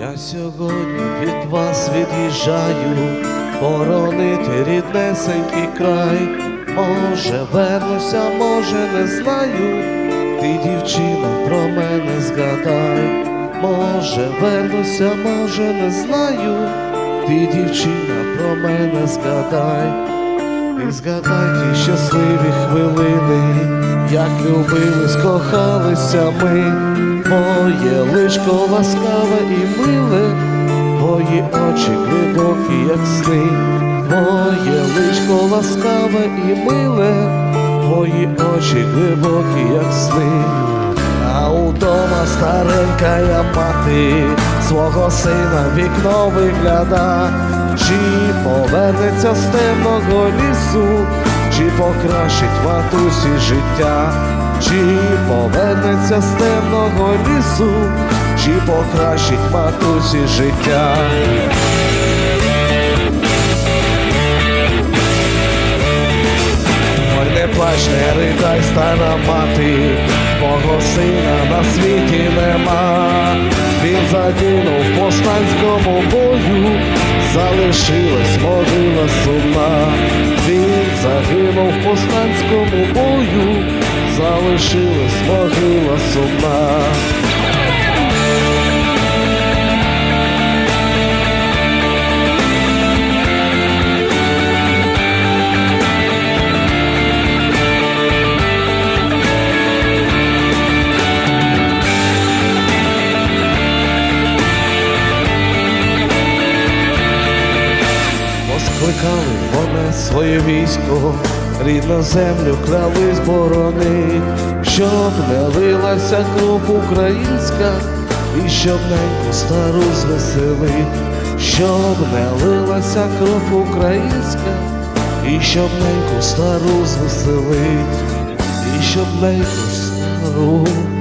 Я сьогодні від вас від'їжджаю, боронити ріднесенький край. Може, вернуся, може, не знаю. Ти, дівчина, про мене згадай. Може, вернуся, може, не знаю. Ти, дівчина, про мене згадай. І згадай ті щасливі хвилини, як любились, кохалися ми, моє личко ласкаве і миле, твої очі глибокі, як сни, моє личко ласкаве і миле, твої очі глибокі, як сни. А удома старенька я мати свого сина вікно вигляда, чи повернеться з темного лісу, чи покращить матусі життя, чи повернеться з темного лісу, чи покращить матусі життя. Ой, не плач, не ридай, стара мати, мого сина на світі нема. Він загинув в повстанському бою, залишилась могила сумна. Він загинув в повстанському бою, залишилась могила сумна. Поскликали вони своє військо, рідну землю клялись борони, щоб не лилася кров українська, і щоб неньку стару звеселить, щоб не лилася кров українська, і щоб неньку стару звеселить, і щоб неньку стару.